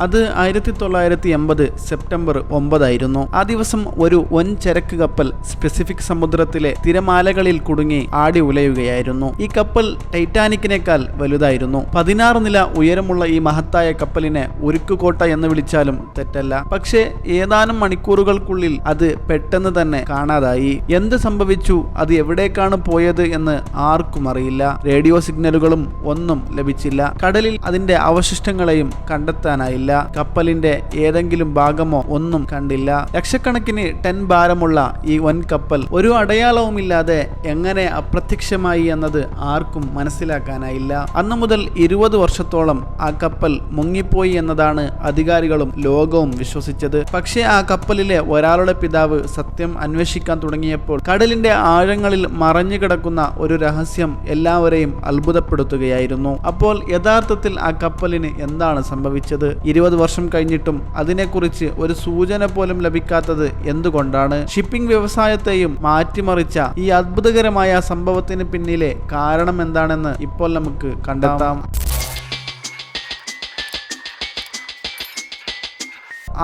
അത് ആയിരത്തി തൊള്ളായിരത്തി എൺപത് സെപ്റ്റംബർ ഒമ്പതായിരുന്നു. ആ ദിവസം ഒരു വൻ ചരക്ക് കപ്പൽ സ്പെസിഫിക് സമുദ്രത്തിലെ തിരമാലകളിൽ കുടുങ്ങി ആടി ഉലയുകയായിരുന്നു. ഈ കപ്പൽ ടൈറ്റാനിക്കിനേക്കാൾ വലുതായിരുന്നു. പതിനാറ് നില ഉയരമുള്ള ഈ മഹത്തായ കപ്പലിനെ ഉരുക്കുകോട്ട എന്ന് വിളിച്ചാലും തെറ്റല്ല. പക്ഷേ ഏതാനും മണിക്കൂറുകൾക്കുള്ളിൽ അത് പെട്ടെന്ന് തന്നെ കാണാതായി. എന്ത് സംഭവിച്ചു? അത് എവിടേക്കാണ് പോയത് എന്ന് ആർക്കും അറിയില്ല. റേഡിയോ സിഗ്നലുകളും ഒന്നും ലഭിച്ചില്ല. കടലിൽ അതിന്റെ അവശിഷ്ടങ്ങളെയും കണ്ടെത്താനായില്ല. കപ്പലിന്റെ ഏതെങ്കിലും ഭാഗമോ ഒന്നും കണ്ടില്ല. ലക്ഷക്കണക്കിന് ടെൻ ഭാരമുള്ള ഈ വൻ കപ്പൽ ഒരു അടയാളവുമില്ലാതെ എങ്ങനെ അപ്രത്യക്ഷമായി എന്നത് ആർക്കും മനസ്സിലാക്കാനായില്ല. അന്നു മുതൽ ഇരുപത് വർഷത്തോളം ആ കപ്പൽ മുങ്ങിപ്പോയി എന്നതാണ് അധികാരികളും ലോകവും വിശ്വസിച്ചത്. പക്ഷേ ആ കപ്പലിലെ ഒരാളുടെ പിതാവ് സത്യം അന്വേഷിക്കാൻ തുടങ്ങിയപ്പോൾ കടലിന്റെ ആഴങ്ങളിൽ മറഞ്ഞു കിടക്കുന്ന ഒരു രഹസ്യം എല്ലാവരെയും അത്ഭുതപ്പെടുത്തുകയായിരുന്നു. അപ്പോൾ യഥാർത്ഥത്തിൽ ആ കപ്പലിന് എന്താണ് സംഭവിച്ചത്? ഇരുപത് വർഷം കഴിഞ്ഞിട്ടും അതിനെക്കുറിച്ച് ഒരു സൂചന പോലും ലഭിക്കാത്തത് എന്തുകൊണ്ടാണ്? ഷിപ്പിംഗ് വ്യവസായത്തെയും മാറ്റിമറിച്ച ഈ അത്ഭുതകരമായ സംഭവത്തിന് പിന്നിലെ കാരണം എന്താണെന്ന് ഇപ്പോൾ നമുക്ക് കണ്ടെത്താം.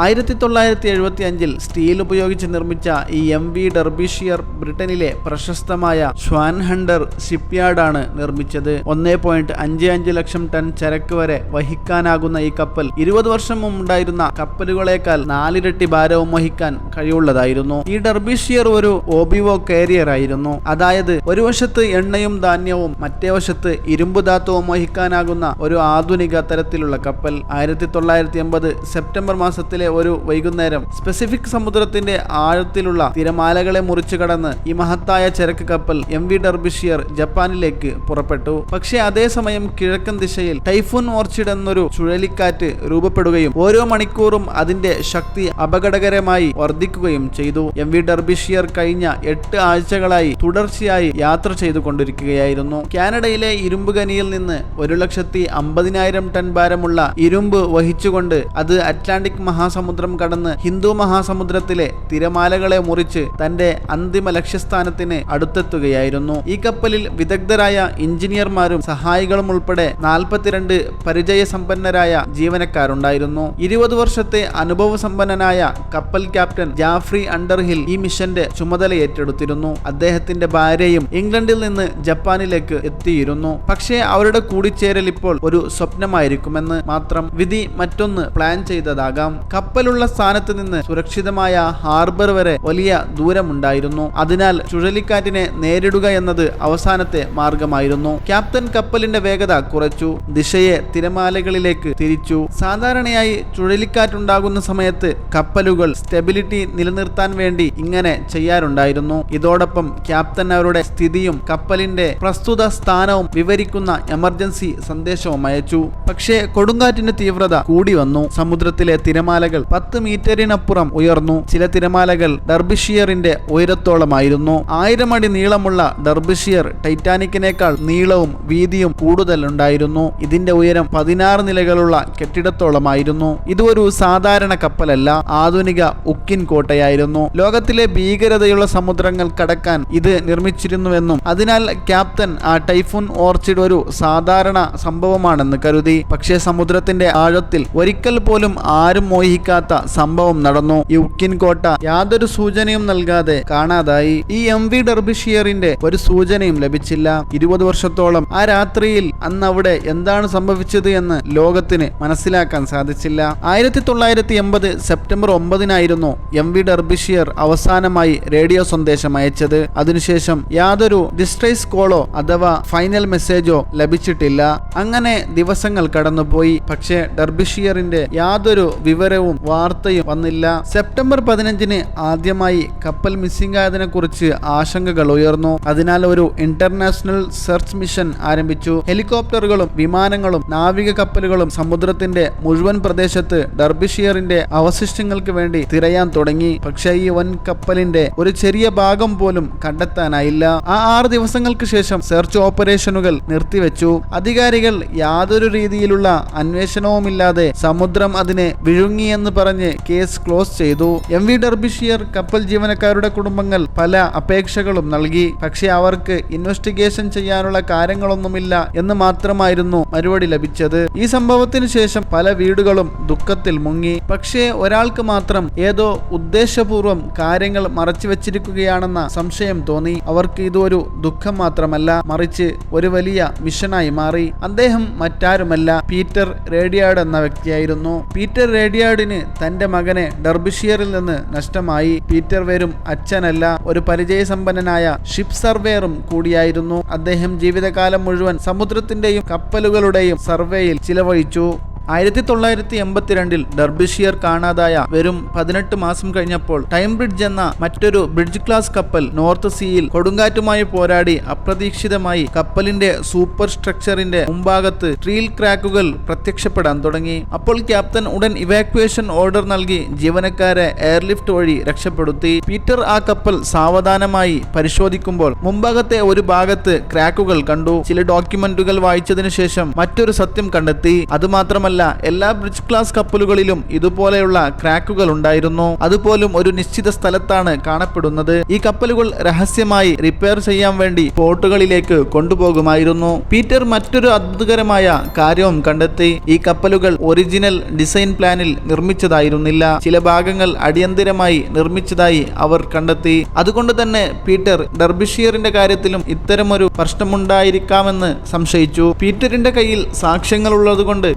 ആയിരത്തി തൊള്ളായിരത്തി എഴുപത്തി അഞ്ചിൽ സ്റ്റീൽ ഉപയോഗിച്ച് നിർമ്മിച്ച ഈ എം വി ഡെർബിഷിയർ ബ്രിട്ടനിലെ പ്രശസ്തമായ ഷ്വാൻ ഹണ്ടർ ഷിപ്പ്യാർഡാണ് നിർമ്മിച്ചത്. ഒന്നേ പോയിന്റ് അഞ്ച് അഞ്ച് ലക്ഷം ടൺ ചരക്ക് വരെ വഹിക്കാനാകുന്ന ഈ കപ്പൽ ഇരുപത് വർഷം മുമ്പുണ്ടായിരുന്ന കപ്പലുകളേക്കാൾ നാലിരട്ടി ഭാരവും വഹിക്കാൻ കഴിവുള്ളതായിരുന്നു. ഈ ഡെർബിഷിയർ ഒരു ഓബിവോ കാരിയർ ആയിരുന്നു. അതായത് ഒരു വശത്ത് എണ്ണയും ധാന്യവും മറ്റേ വശത്ത് ഇരുമ്പ് ധാത്തുവും വഹിക്കാനാകുന്ന ഒരു ആധുനിക തരത്തിലുള്ള കപ്പൽ. ആയിരത്തി തൊള്ളായിരത്തി എൺപത് സെപ്റ്റംബർ മാസത്തിലെ ഒരു വൈകുന്നേരം സ്പെസിഫിക് സമുദ്രത്തിന്റെ ആഴത്തിലുള്ള തിരമാലകളെ മുറിച്ചു കടന്ന് ഈ മഹത്തായ ചരക്ക് കപ്പൽ എം വി ഡർബിഷിയർ ജപ്പാനിലേക്ക് പുറപ്പെട്ടു. പക്ഷേ അതേസമയം കിഴക്കൻ ദിശയിൽ ടൈഫൂൺ ഓർച്ചിഡ് എന്നൊരു ചുഴലിക്കാറ്റ് രൂപപ്പെടുകയും ഓരോ മണിക്കൂറും അതിന്റെ ശക്തി അപകടകരമായി വർദ്ധിക്കുകയും ചെയ്തു. എം വി ഡർബിഷിയർ കഴിഞ്ഞ എട്ട് ആഴ്ചകളായി തുടർച്ചയായി യാത്ര ചെയ്തുകൊണ്ടിരിക്കുകയായിരുന്നു. കാനഡയിലെ ഇരുമ്പ് ഖനിയിൽ നിന്ന് ഒരു ലക്ഷത്തി അമ്പതിനായിരം ടൺ ഭാരമുള്ള ഇരുമ്പ് വഹിച്ചുകൊണ്ട് അത് അറ്റ്ലാന്റിക് മഹാസമുദ്രം കടന്ന് ഹിന്ദു മഹാസമുദ്രത്തിലെ തിരമാലകളെ മുറിച്ച് തന്റെ അന്തിമ ലക്ഷ്യസ്ഥാനത്തിന് അടുത്തെത്തുകയായിരുന്നു. ഈ കപ്പലിൽ വിദഗ്ധരായ എഞ്ചിനീയർമാരും സഹായികളും ഉൾപ്പെടെ നാൽപ്പത്തിരണ്ട് പരിചയസമ്പന്നരായ ജീവനക്കാരുണ്ടായിരുന്നു. ഇരുപത് വർഷത്തെ അനുഭവസമ്പന്നനായ കപ്പൽ ക്യാപ്റ്റൻ ജാഫ്രി അണ്ടർഹിൽ ഈ മിഷന്റെ ചുമതല ഏറ്റെടുത്തിരുന്നു. അദ്ദേഹത്തിന്റെ ഭാര്യയും ഇംഗ്ലണ്ടിൽ നിന്ന് ജപ്പാനിലേക്ക് എത്തിയിരുന്നു. പക്ഷേ അവരുടെ കൂടിച്ചേരൽ ഇപ്പോൾ ഒരു സ്വപ്നമായിരിക്കുമെന്ന് മാത്രം വിധി മറ്റൊന്ന് പ്ലാൻ ചെയ്തതാകാം. കപ്പലുള്ള സ്ഥാനത്ത് നിന്ന് സുരക്ഷിതമായ ഹാർബർ വരെ വലിയ ദൂരമുണ്ടായിരുന്നു. അതിനാൽ ചുഴലിക്കാറ്റിനെ നേരിടുക എന്നത് അവസാനത്തെ മാർഗമായിരുന്നു. ക്യാപ്റ്റൻ കപ്പലിന്റെ വേഗത കുറച്ചു. ദിശയെ തിരമാലകളിലേക്ക് തിരിച്ചു. സാധാരണയായി ചുഴലിക്കാറ്റുണ്ടാകുന്ന സമയത്ത് കപ്പലുകൾ സ്റ്റെബിലിറ്റി നിലനിർത്താൻ വേണ്ടി ഇങ്ങനെ ചെയ്യാറുണ്ടായിരുന്നു. ഇതോടൊപ്പം ക്യാപ്റ്റൻ അവരുടെ സ്ഥിതിയും കപ്പലിന്റെ പ്രസ്തുത സ്ഥാനവും വിവരിക്കുന്ന എമർജൻസി സന്ദേശവും അയച്ചു. പക്ഷേ കൊടുങ്കാറ്റിന്റെ തീവ്രത കൂടി വന്നു. സമുദ്രത്തിലെ തിരമാലകൾ പത്ത് മീറ്ററിനപ്പുറം ഉയർന്നു. ചില തിരമാലകൾ ഡർബിഷിയറിന്റെ ഉയരത്തോളമായിരുന്നു. ആയിരം അടി നീളമുള്ള ഡർബിഷിയർ ടൈറ്റാനിക്കിനേക്കാൾ നീളവും വീതിയും കൂടുതലുണ്ടായിരുന്നു. ഇതിന്റെ ഉയരം പതിനാറ് നിലകളുള്ള കെട്ടിടത്തോളമായിരുന്നു. ഇത് ഒരു സാധാരണ കപ്പലല്ല ആധുനിക ഉക്കിൻ കോട്ടയായിരുന്നു. ലോകത്തിലെ ഭീകരതയുള്ള സമുദ്രങ്ങൾ കടക്കാൻ ഇത് നിർമ്മിച്ചിരുന്നുവെന്നും അതിനാൽ ക്യാപ്റ്റൻ ആ ടൈഫൂൺ ഓർച്ചിഡ് ഒരു സാധാരണ സംഭവമാണെന്ന് കരുതി. പക്ഷേ സമുദ്രത്തിന്റെ ആഴത്തിൽ ഒരിക്കൽ പോലും ആരും മോഹിക്കാത്ത സംഭവം നടന്നു. ഈ ഉക്കിൻ കോട്ട യാതൊരു സൂചനയും നൽകാതെ കാണാതായി. ഈ എം വി ഡർബിഷിയറിന്റെ ഒരു സൂചനയും ലഭിച്ചില്ല. ഇരുപത് വർഷത്തോളം ആ രാത്രിയിൽ അന്ന് അവിടെ എന്താണ് സംഭവിച്ചത് എന്ന് ലോകത്തിന് മനസ്സിലാക്കാൻ സാധിച്ചില്ല. ആയിരത്തി തൊള്ളായിരത്തി എൺപത് സെപ്റ്റംബർ ഒമ്പതിനായിരുന്നു എം വി ഡർബിഷിയർ അവസാനമായി റേഡിയോ സന്ദേശം അയച്ചത്. അതിനുശേഷം യാതൊരു ഡിസ്ട്രൈസ് കോളോ അഥവാ ഫൈനൽ മെസ്സേജോ ലഭിച്ചിട്ടില്ല. അങ്ങനെ ദിവസങ്ങൾ കടന്നുപോയി. പക്ഷേ ഡർബിഷിയറിന്റെ യാതൊരു വിവരവും വാർത്തയും വന്നില്ല. സെപ്റ്റംബർ പതിനഞ്ചിന് ആദ്യമായി കപ്പൽ മിസ്സിംഗ് ആയതിനെ കുറിച്ച് ആശങ്കകൾ ഉയർന്നു. അതിനാൽ ഒരു ഇന്റർനാഷണൽ സെർച്ച് മിഷൻ ആരംഭിച്ചു. ഹെലികോപ്റ്ററുകളും വിമാനങ്ങളും നാവിക കപ്പലുകളും സമുദ്രത്തിന്റെ മുഴുവൻ പ്രദേശത്ത് ഡർബിഷിയറിന്റെ അവശിഷ്ടങ്ങൾക്ക് വേണ്ടി തിരയാൻ തുടങ്ങി. പക്ഷേ ഈ വൻ കപ്പലിന്റെ ഒരു ചെറിയ ഭാഗം പോലും കണ്ടെത്താനായില്ല. ആ ആറ് ദിവസങ്ങൾക്ക് ശേഷം സെർച്ച് ഓപ്പറേഷനുകൾ നിർത്തിവെച്ചു. അധികാരികൾ യാതൊരു രീതിയിലുള്ള അന്വേഷണവുമില്ലാതെ സമുദ്രം അതിനെ വിഴുങ്ങി മുങ്ങിയെന്ന് പറഞ്ഞ് കേസ് ക്ലോസ് ചെയ്തു. എം വി ഡർബിഷിയർ കപ്പൽ ജീവനക്കാരുടെ കുടുംബങ്ങൾ പല അപേക്ഷകളും നൽകി. പക്ഷേ അവർക്ക് ഇൻവെസ്റ്റിഗേഷൻ ചെയ്യാനുള്ള കാര്യങ്ങളൊന്നുമില്ല എന്ന് മാത്രമായിരുന്നു മറുപടി ലഭിച്ചത്. ഈ സംഭവത്തിന് ശേഷം പല വീടുകളും ദുഃഖത്തിൽ മുങ്ങി. പക്ഷേ ഒരാൾക്ക് മാത്രം ഏതോ ഉദ്ദേശപൂർവം കാര്യങ്ങൾ മറച്ചു വെച്ചിരിക്കുകയാണെന്ന സംശയം തോന്നി. അവർക്ക് ഇതൊരു ദുഃഖം മാത്രമല്ല മറിച്ച് ഒരു വലിയ മിഷനായി മാറി. അദ്ദേഹം മറ്റാരുമല്ല പീറ്റർ റേഡിയാർഡ് എന്ന വ്യക്തിയായിരുന്നു. പീറ്റർ റേഡിയാർഡിന് തന്റെ മകനെ ഡർബിഷിയറിൽ നിന്ന് നഷ്ടമായി. പീറ്റർ വെറും അച്ഛനല്ല ഒരു പരിചയസമ്പന്നനായ ഷിപ്പ് സർവേറും കൂടിയായിരുന്നു. അദ്ദേഹം ജീവിതകാലം മുഴുവൻ സമുദ്രത്തിന്റെയും കപ്പലുകളുടെയും സർവേയിൽ ചിലവഴിച്ചു. ആയിരത്തി തൊള്ളായിരത്തി എൺപത്തിരണ്ടിൽ ഡർബിഷിയർ കാണാതായ വെറും പതിനെട്ട് മാസം കഴിഞ്ഞപ്പോൾ ടൈം ബ്രിഡ്ജ് എന്ന മറ്റൊരു ബ്രിഡ്ജ് ക്ലാസ് കപ്പൽ നോർത്ത് സീയിൽ കൊടുങ്കാറ്റുമായി പോരാടി അപ്രതീക്ഷിതമായി കപ്പലിന്റെ സൂപ്പർ സ്ട്രക്ചറിന്റെ മുമ്പാകത്ത് ട്രീൽ ക്രാക്കുകൾ പ്രത്യക്ഷപ്പെടാൻ തുടങ്ങി. അപ്പോൾ ക്യാപ്റ്റൻ ഉടൻ ഇവാക്വേഷൻ ഓർഡർ നൽകി ജീവനക്കാരെ എയർലിഫ്റ്റ് വഴി രക്ഷപ്പെടുത്തി. പീറ്റർ ആ കപ്പൽ സാവധാനമായി പരിശോധിക്കുമ്പോൾ മുമ്പാകത്തെ ഒരു ഭാഗത്ത് ക്രാക്കുകൾ കണ്ടു. ചില ഡോക്യുമെന്റുകൾ വായിച്ചതിനു ശേഷം മറ്റൊരു സത്യം കണ്ടെത്തി. അതുമാത്രമല്ല എല്ലാ ബ്രിഡ്ജ് ക്ലാസ് കപ്പലുകളിലും ഇതുപോലെയുള്ള ക്രാക്കുകൾ ഉണ്ടായിരുന്നു. അതുപോലും ഒരു നിശ്ചിത സ്ഥലത്താണ് കാണപ്പെടുന്നത്. ഈ കപ്പലുകൾ രഹസ്യമായി റിപ്പയർ ചെയ്യാൻ വേണ്ടി പോർട്ടുകളിലേക്ക് കൊണ്ടുപോകുമായിരുന്നു. പീറ്റർ മറ്റൊരു അത്ഭുതകരമായ കാര്യവും കണ്ടെത്തി. ഈ കപ്പലുകൾ ഒറിജിനൽ ഡിസൈൻ പ്ലാനിൽ നിർമ്മിച്ചതായിരുന്നില്ല. ചില ഭാഗങ്ങൾ അടിയന്തിരമായി നിർമ്മിച്ചതായി അവർ കണ്ടെത്തി. അതുകൊണ്ട് തന്നെ പീറ്റർ ഡർബിഷിയറിന്റെ കാര്യത്തിലും ഇത്തരമൊരു പ്രശ്നമുണ്ടായിരിക്കാമെന്ന് സംശയിച്ചു. പീറ്ററിന്റെ കയ്യിൽ സാക്ഷ്യങ്ങൾ ഉള്ളതുകൊണ്ട് സാക്ഷ്യങ്ങളുള്ളതുകൊണ്ട്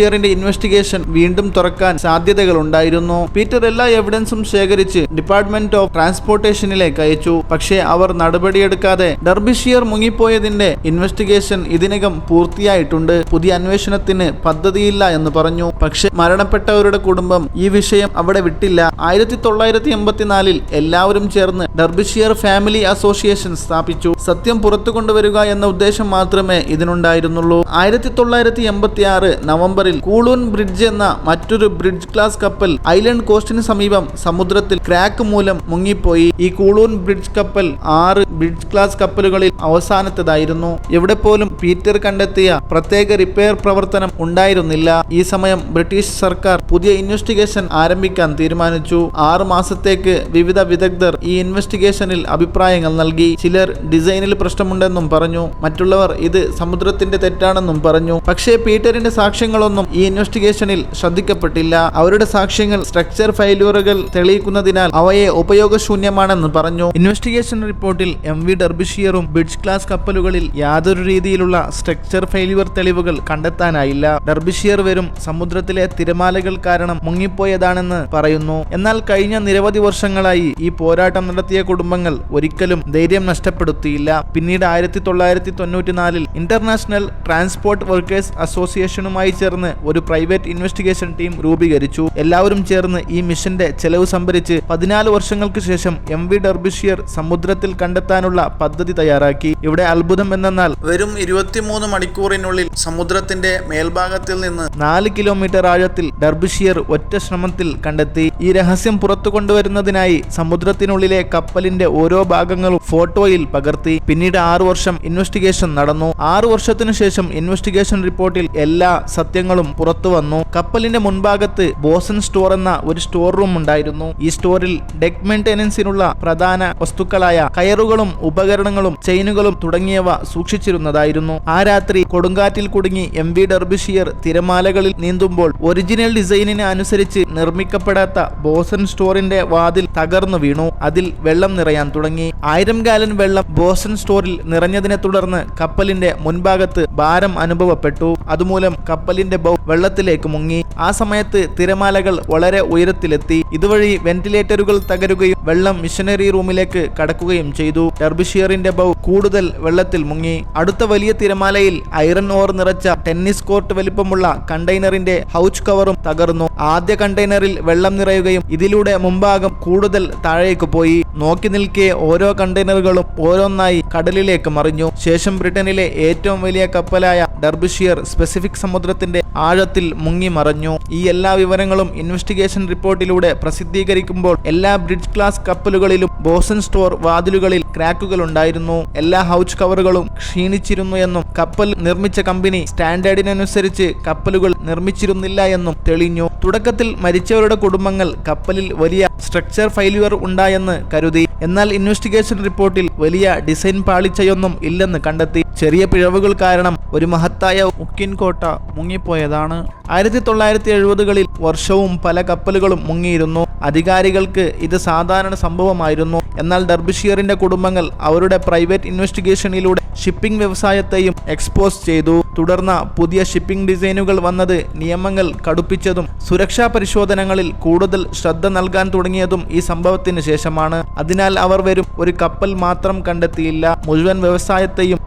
ഡർബിഷിയറിന്റെ ഇൻവെസ്റ്റിഗേഷൻ വീണ്ടും തുറക്കാൻ സാധ്യതകൾ ഉണ്ടായിരുന്നു പീറ്റർ എല്ലാ എവിഡൻസും ശേഖരിച്ച് ഡിപ്പാർട്ട്മെന്റ് ഓഫ് ട്രാൻസ്പോർട്ടേഷനിലേക്ക് അയച്ചു. പക്ഷേ അവർ നടപടിയെടുക്കാതെ ഡർബിഷിയർ മുങ്ങിപ്പോയതിന്റെ ഇൻവെസ്റ്റിഗേഷൻ ഇതിനകം പൂർത്തിയായിട്ടുണ്ട്. പുതിയ അന്വേഷണത്തിന് പദ്ധതിയില്ല എന്ന് പറഞ്ഞു. പക്ഷെ മരണപ്പെട്ടവരുടെ കുടുംബം ഈ വിഷയം അവിടെ വിട്ടില്ല. ആയിരത്തി തൊള്ളായിരത്തി എൺപത്തിനാലിൽ എല്ലാവരും ചേർന്ന് ഡർബിഷിയർ ഫാമിലി അസോസിയേഷൻ സ്ഥാപിച്ചു. സത്യം പുറത്തു കൊണ്ടുവരിക എന്ന ഉദ്ദേശം മാത്രമേ ഇതിനുണ്ടായിരുന്നുള്ളൂ. ആയിരത്തി തൊള്ളായിരത്തി എൺപത്തി ആറ് നവംബറിൽ കൂളൂൺ ബ്രിഡ്ജ് എന്ന മറ്റൊരു ബ്രിഡ്ജ് ക്ലാസ് കപ്പൽ ഐലൻഡ് കോസ്റ്റിന് സമീപം സമുദ്രത്തിൽ ക്രാക്ക് മൂലം മുങ്ങിപ്പോയി. ഈ കൂളൂൺ ബ്രിഡ്ജ് കപ്പൽ ആറ് ബ്രിഡ്ജ് ക്ലാസ് കപ്പലുകളിൽ അവസാനത്തേതായിരുന്നു. എവിടെ പോലും പീറ്റർ കണ്ടെത്തിയ പ്രത്യേക റിപ്പയർ പ്രവർത്തനം ഉണ്ടായിരുന്നില്ല. ഈ സമയം ബ്രിട്ടീഷ് സർക്കാർ പുതിയ ഇൻവെസ്റ്റിഗേഷൻ ആരംഭിക്കാൻ തീരുമാനിച്ചു. ആറു മാസത്തേക്ക് വിവിധ വിദഗ്ധർ ഈ ഇൻവെസ്റ്റിഗേഷനിൽ അഭിപ്രായങ്ങൾ നൽകി. ചിലർ ഡിസൈനിൽ പ്രശ്നമുണ്ടെന്നും പറഞ്ഞു. മറ്റുള്ളവർ ഇത് സമുദ്രത്തിന്റെ തെറ്റാണെന്നും പറഞ്ഞു. പക്ഷേ പീറ്ററിന്റെ സാക്ഷ്യങ്ങളൊന്നും ഈ ഇൻവെസ്റ്റിഗേഷനിൽ ശ്രദ്ധിക്കപ്പെട്ടില്ല. അവരുടെ സാക്ഷ്യങ്ങൾ സ്ട്രക്ചർ ഫെയിലുറുകൾ തെളിയിക്കുന്നതിനാൽ അവയെ ഉപയോഗശൂന്യമാണെന്ന് പറഞ്ഞു. ഇൻവെസ്റ്റിഗേഷൻ റിപ്പോർട്ടിൽ എം വി ഡർബിഷിയറും ബിഡ്ജ് ക്ലാസ് കപ്പലുകളിൽ യാതൊരു രീതിയിലുള്ള സ്ട്രക്ചർ ഫെയിലുവർ തെളിവുകൾ കണ്ടെത്താനായില്ല. ഡർബിഷിയർ വരും സമുദ്രത്തിലെ തിരമാലകൾ കാരണം മുങ്ങിപ്പോയതാണെന്ന് പറയുന്നു. എന്നാൽ കഴിഞ്ഞ നിരവധി വർഷങ്ങളായി ഈ പോരാട്ടം നടത്തിയ കുടുംബങ്ങൾ ഒരിക്കലും ധൈര്യം നഷ്ടപ്പെടുത്തിയില്ല. പിന്നീട് ആയിരത്തി തൊള്ളായിരത്തി തൊണ്ണൂറ്റിനാലിൽ ഇന്റർനാഷണൽ ട്രാൻസ്പോർട്ട് വർക്കേഴ്സ് അസോസിയേഷനുമായി ചേർന്ന് ഒരു പ്രൈവറ്റ് ഇൻവെസ്റ്റിഗേഷൻ ടീം രൂപീകരിച്ചു. എല്ലാവരും ചേർന്ന് ഈ മിഷന്റെ ചെലവ് സംഭരിച്ച് പതിനാല് വർഷങ്ങൾക്ക് ശേഷം എം വി ഡർബിഷിയർ സമുദ്രത്തിൽ കണ്ടെത്താനുള്ള പദ്ധതി തയ്യാറാക്കി. ഇവിടെ അത്ഭുതം എന്നാൽ വെറും ഇരുപത്തിമൂന്ന് മണിക്കൂറിനുള്ളിൽ സമുദ്രത്തിന്റെ മേൽഭാഗത്തിൽ നിന്ന് നാല് കിലോമീറ്റർ ആഴത്തിൽ ഡർബിഷിയർ ഒറ്റ ശ്രമത്തിൽ കണ്ടെത്തി ഈ രഹസ്യം പുറത്തു കൊണ്ടുവരുന്നതിനായി സമുദ്രത്തിനുള്ളിലെ കപ്പലിന്റെ ഓരോ ഭാഗങ്ങളും ഫോട്ടോയിൽ പകർത്തി. പിന്നീട് ആറു വർഷം ഇൻവെസ്റ്റിഗേഷൻ നടന്നു. ആറു വർഷത്തിനു ശേഷം ഇൻവെസ്റ്റിഗേഷൻ റിപ്പോർട്ടിൽ എല്ലാ സത്യങ്ങളും പുറത്തു വന്നു. കപ്പലിന്റെ മുൻഭാഗത്ത് ബോസൻ സ്റ്റോർ എന്ന ഒരു സ്റ്റോർ റൂം ഉണ്ടായിരുന്നു. ഈ സ്റ്റോറിൽ ഡെക്ക് മെയിന്റെനൻസിനുള്ള പ്രധാന വസ്തുക്കളായ കയറുകളും ഉപകരണങ്ങളും ചെയിനുകളും തുടങ്ങിയവ സൂക്ഷിച്ചിരുന്നതായിരുന്നു. ആ രാത്രി കൊടുങ്കാറ്റിൽ കുടുങ്ങി എം വി ഡർബിഷിയർ തിരമാലകളിൽ നീന്തുമ്പോൾ ഒറിജിനൽ ഡിസൈനിന് അനുസരിച്ച് നിർമ്മിക്കപ്പെടാത്ത ബോസൺ സ്റ്റോറിന്റെ വാതിൽ തകർന്നു വീണു. അതിൽ വെള്ളം നിറയാൻ തുടങ്ങി. ആയിരം ഗാലൻ വെള്ളം ബോസൺ സ്റ്റോറിൽ നിറഞ്ഞതിനെ തുടർന്ന് കപ്പലിന്റെ മുൻഭാഗത്ത് ഭാരം അനുഭവപ്പെട്ടു. അതുമൂലം കപ്പലിന്റെ ബൗ വെള്ളത്തിലേക്ക് മുങ്ങി. ആ സമയത്ത് തിരമാലകൾ വളരെ ഉയരത്തിലെത്തി. ഇതുവഴി വെന്റിലേറ്ററുകൾ തകരുകയും വെള്ളം മിഷനറി റൂമിലേക്ക് കടക്കുകയും ചെയ്തു. ടെർബിഷിയറിന്റെ ബൗ കൂടുതൽ വെള്ളത്തിൽ മുങ്ങി. അടുത്ത വലിയ തിരമാലയിൽ ഐറൺ ഓർ നിറച്ച ടെന്നീസ് കോർട്ട് വലിപ്പമുള്ള കണ്ടെയ്നറിന്റെ ഹൗച്ച് കവറും തകർന്നു. ആദ്യ കണ്ടെയ്നറിൽ വെള്ളം നിറയുകയും ഇതിലൂടെ മുമ്പാകം കൂടുതൽ താഴേക്ക് പോയി. നോക്കി നിൽക്കെ ഓരോ കണ്ടെയ്നറുകളും ഓരോന്നായി കടലിലേക്ക് മറിഞ്ഞു. ശേഷം ബ്രിട്ടനിലെ ഏറ്റവും വലിയ കപ്പലായ ഡർബിഷിയർ സ്പെസിഫിക് സമുദ്രത്തിന്റെ ആഴത്തിൽ മുങ്ങി മറഞ്ഞു. ഈ എല്ലാ വിവരങ്ങളും ഇൻവെസ്റ്റിഗേഷൻ റിപ്പോർട്ടിലൂടെ പ്രസിദ്ധീകരിക്കുമ്പോൾ എല്ലാ ബ്രിഡ്ജ് ക്ലാസ് കപ്പലുകളിലും ബോസൺ സ്റ്റോർ വാതിലുകളിൽ ക്രാക്കുകൾ ഉണ്ടായിരുന്നു. എല്ലാ ഹൗച്ച് കവറുകളും ക്ഷീണിച്ചിരുന്നു എന്നും കപ്പൽ നിർമ്മിച്ച കമ്പനി സ്റ്റാൻഡേർഡിനനുസരിച്ച് കപ്പലുകൾ നിർമ്മിച്ചിരുന്നില്ല എന്നും തെളിഞ്ഞു. തുടക്കത്തിൽ മരിച്ചവരുടെ കുടുംബങ്ങൾ കപ്പലിൽ വലിയ സ്ട്രക്ചർ ഫെയിലിയർ ഉണ്ടായെന്ന് കരുതി. എന്നാൽ ഇൻവെസ്റ്റിഗേഷൻ റിപ്പോർട്ടിൽ വലിയ ഡിസൈൻ പാളിച്ചയൊന്നും ഇല്ലെന്ന് കണ്ടെത്തി. ചെറിയ പിഴവുകൾ കാരണം ഒരു മഹത്തായ ഉക്കിൻകോട്ട മുങ്ങിപ്പോയതാണ്. ആയിരത്തി തൊള്ളായിരത്തി എഴുപതുകളിൽ വർഷവും പല കപ്പലുകളും മുങ്ങിയിരുന്നു. അധികാരികൾക്ക് ഇത് സാധാരണ സംഭവമായിരുന്നു. എന്നാൽ ഡർബിഷിയറിന്റെ കുടുംബങ്ങൾ അവരുടെ പ്രൈവറ്റ് ഇൻവെസ്റ്റിഗേഷനിലൂടെ ഷിപ്പിംഗ് വ്യവസായത്തെയും എക്സ്പോസ് ചെയ്തു. തുടർന്ന് പുതിയ ഷിപ്പിംഗ് ഡിസൈനുകൾ വന്നത് നിയമങ്ങൾ കടുപ്പിച്ചതും സുരക്ഷാ പരിശോധനകളിൽ കൂടുതൽ ശ്രദ്ധ നൽകാൻ തുടങ്ങിയതും ഈ സംഭവത്തിന് ശേഷമാണ്. അതിനാൽ അവർ വരും ഒരു കപ്പൽ മാത്രം കണ്ടെത്തിയില്ല. മുഴുവൻ വ്യവസായത്തെയും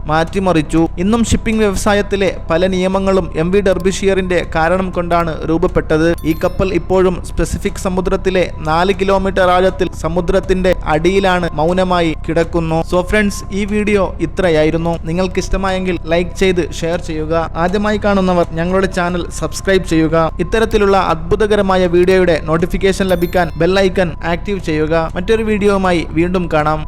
മാറ്റിമറിച്ചു ഇന്നും ഷിപ്പിംഗ് വ്യവസായത്തിലെ പല നിയമങ്ങളും എം വി ഡെർബിഷിയറിന്റെ കാരണം കൊണ്ടാണ് രൂപപ്പെട്ടത്. ഈ കപ്പൽ ഇപ്പോഴും സ്പെസിഫിക് സമുദ്രത്തിലെ നാല് കിലോമീറ്റർ ആഴത്തിൽ സമുദ്രത്തിന്റെ അടിയിലാണ് മൗനമായി കിടക്കുന്നു. സോ ഫ്രണ്ട്സ് ഈ വീഡിയോ ഇത്രയായിരുന്നു. നിങ്ങൾക്ക് ഇഷ്ടമായെങ്കിൽ ലൈക്ക് ചെയ്ത് ഷെയർ ചെയ്യുക. ആദ്യമായി കാണുന്നവർ ഞങ്ങളുടെ ചാനൽ സബ്സ്ക്രൈബ് ചെയ്യുക. ഇത്തരത്തിലുള്ള അത്ഭുതകരമായ വീഡിയോയുടെ നോട്ടിഫിക്കേഷൻ ലഭിക്കാൻ ബെല്ലൈക്കൺ ആക്റ്റീവ് ചെയ്യുക. മറ്റൊരു വീഡിയോയുമായി വീണ്ടും കാണാം.